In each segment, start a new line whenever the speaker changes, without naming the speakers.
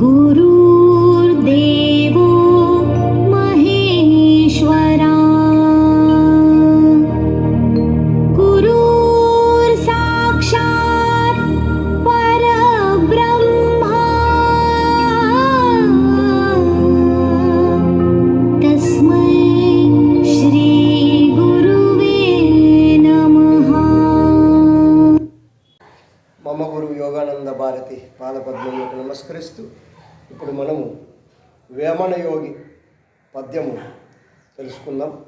गुरुर्देवो महेश्वरा गुरुर्साक्षात् परब्रह्मा तस्मै श्रीगुरुवे नमः
मम गुरुयोगानन्दभारती पादपद्मं नमस्करिस्तु ఇప్పుడు వేమన యోగి పద్యము తెలుసుకుందాం.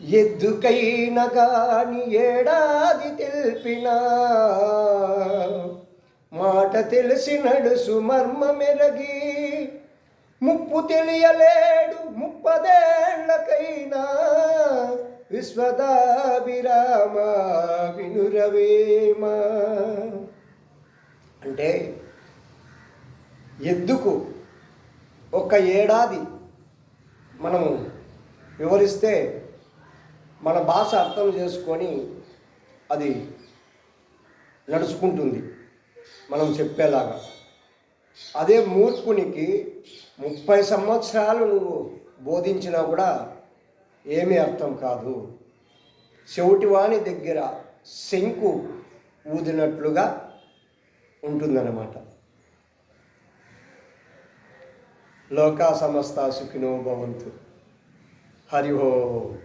ఎద్దుకైన కాని ఏడాది తెలిపినా మాట తెలిసి నడుసు మర్మ మెరగి ముప్పు తెలియలేడు ముప్పదేళ్ళకైనా విశ్వదాభిరామ వినురవేమ. అంటే ఎద్దుకు ఒక ఏడాది మనము వివరిస్తే మన భాష అర్థం చేసుకొని అది నడుచుకుంటుంది మనం చెప్పేలాగా. అదే మూర్ఖునికి ముప్పై సంవత్సరాలు నువ్వు బోధించినా కూడా ఏమీ అర్థం కాదు. చెవిటివాణి దగ్గర శంకు ఊదినట్లుగా ఉంటుందన్నమాట. లోకా సమస్త సుఖినో భవంతు. హరి ఓం.